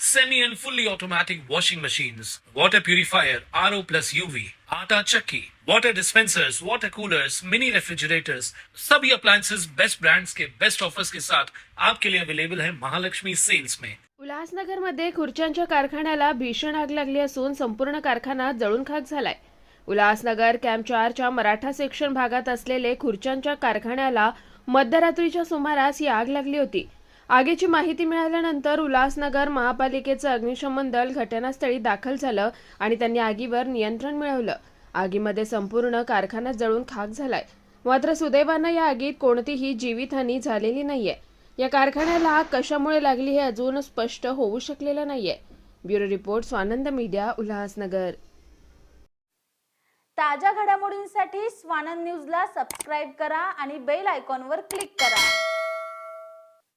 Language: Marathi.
semi and fully automatic washing machines, water purifier, RO plus UV, आटा चक्की, water dispensers, water coolers, mini refrigerators, सभी appliances बेस्ट brands के बेस्ट ऑफर्स के साथ आपके लिए अवेलेबल है महालक्ष्मी सेल्स में उल्हासनगरमध्ये खुर्च्यांच्या कारखान्याला भीषण आग लागली असून संपूर्ण कारखाना जळून खाक झालाय. उल्हासनगर कॅम्प चारच्या मराठा सेक्शन भागात असलेले खुर्च्यांच्या कारखान्याला मध्यरात्रीच्या सुमारास ही आग लागली होती. आगीची माहिती मिळाल्यानंतर उल्हासनगर महापालिकेचं अग्निशमन दल घटनास्थळी दाखल झालं आणि त्यांनी आगीवर नियंत्रण मिळवलं. आगीमध्ये संपूर्ण कारखाना जळून खाक झालाय. मात्र सुदैवानं या आगीत कोणतीही जीवितहानी झालेली नाहीये. या कारखान्याला आग कशामुळे लागली हे अजून स्पष्ट होऊ शकलेलं नाहीये. Bureau report Swanand media Ulhasnagar. ताज्या घडामोडींसाठी स्वानंद न्यूजला सबस्क्राईब करा आणि बेल आयकॉनवर क्लिक करा.